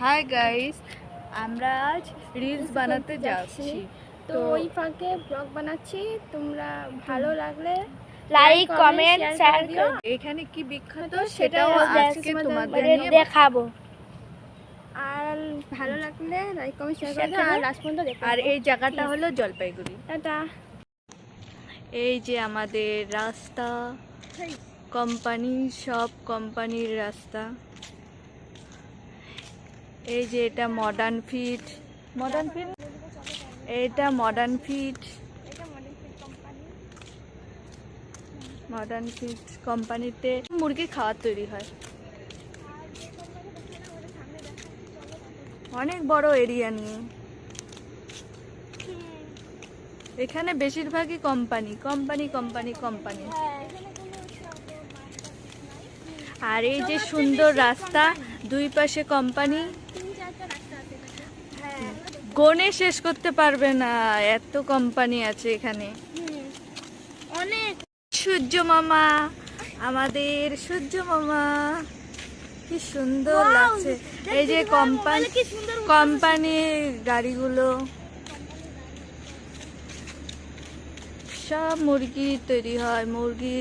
Hi guys আমরা আজ reels বানাতে যাচ্ছি। তো ওই ফাঁকে ব্লগ বানাচ্ছি। তোমরা ভালো লাগলে লাইক কমেন্ট শেয়ার করো এখানে কি বিখ্যাত সেটাও আজকে তোমাদের দেখাবো। আর ভালো লাগলে লাইক কমেন্ট শেয়ার করে আর লাস্ট পর্যন্ত দেখো আর এই জায়গাটা হলো জলপাইগুড়ি। টাটা। এই যে আমাদের রাস্তা। কোম্পানি সব কোম্পানির রাস্তা। এই যে এটা মডার্ন ফিট মডার্ন ফিট এটা মডার্ন ফিট মডার্ন ফিট কোম্পানিতে মুরগি খাওয়ার তৈরি হয়। অনেক বড় এরিয়া নিয়ে। এখানে বেশিরভাগই কোম্পানি কোম্পানি কোম্পানি কোম্পানি আর এই যে সুন্দর রাস্তা দুই পাশে কোম্পানি গনে শেষ করতে পারবে না। এত কোম্পানি আছে এখানে। অনেক সূর্য মামা আমাদের সূর্য মামা। কি সুন্দর লাগছে। এই যে কোম্পানি কোম্পানির গাড়িগুলো। সব মুরগি তৈরি হয় মুরগি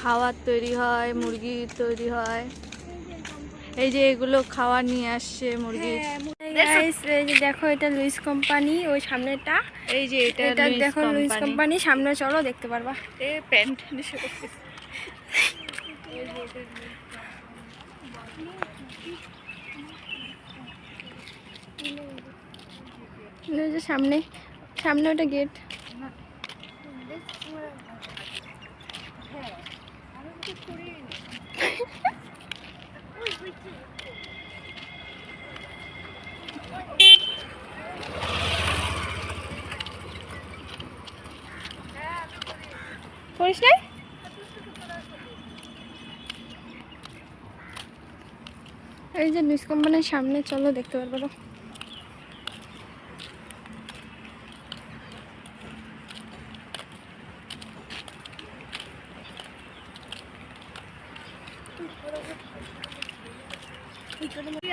খাওয়ার তৈরি হয় মুরগি তৈরি হয়। এই যে এগুলো খাওয়া নিয়ে আসছে মুরগি। Guys, এই যে দেখো এটা লুইস কোম্পানি ওই সামনেটা এই যে এটা এটা দেখো লুইস কোম্পানি সামনে চলো দেখতে পারবা। এ প্যান্ট সামনে সামনে ওটা গেট করিস নাই? এই যে লুইস কোম্পানির সামনে চলো দেখতে পারব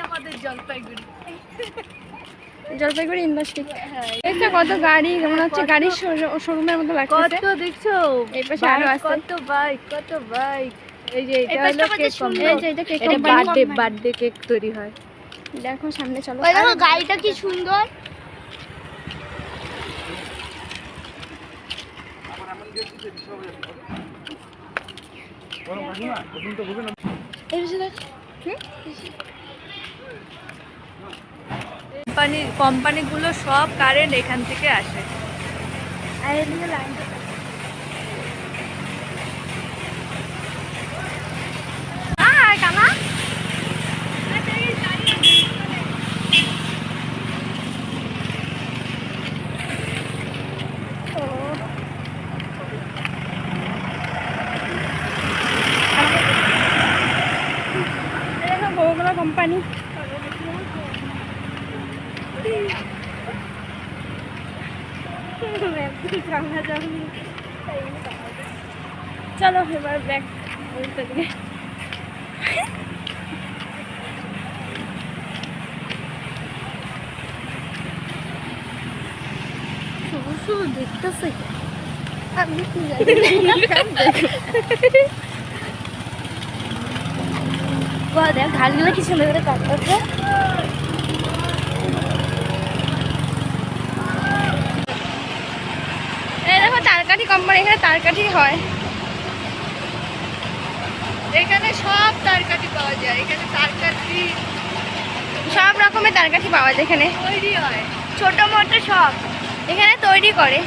আমাদের জলপাইগুড়ি। জলপাইগুড়ি ইন্ডাস্ট্রি দেখছ কত গাড়ি মনে হচ্ছে? গাড়ির শোরুমের মতো লাগছে কত দেখছ? এই পাশে আরও আছে। কত বাইক কত বাইক। এই যে এটা হলো কেক এই যে এটা কেক এটা বার্থডে বার্থডে কেক তৈরি হয়। দেখো সামনে চলো। ওই দেখো গাড়িটা কি সুন্দর। এই পাশে দেখ। হুম? কোম্পানি কোম্পানিগুলো সব কারেন্ট এখান থেকে আসে। আর এদিকে কোম্পানি। চলো এবার ব্যাগ উল্টো দিকে শুধু দেখতেছে। আমি কি জানি? দেখ ঘাটগুলো কি সুন্দর করে কাটতেছে এই দেখো তারকাঠি কোম্পানি এখানে তারকাঠি হয়। এখানে সব তারকাঠি পাওয়া যায় এখানে তারকাঠি। সব রকমের তারকাঠি পাওয়া যায় এখানে। তৈরি হয়। ছোট মোটো সব এখানে তৈরি করে।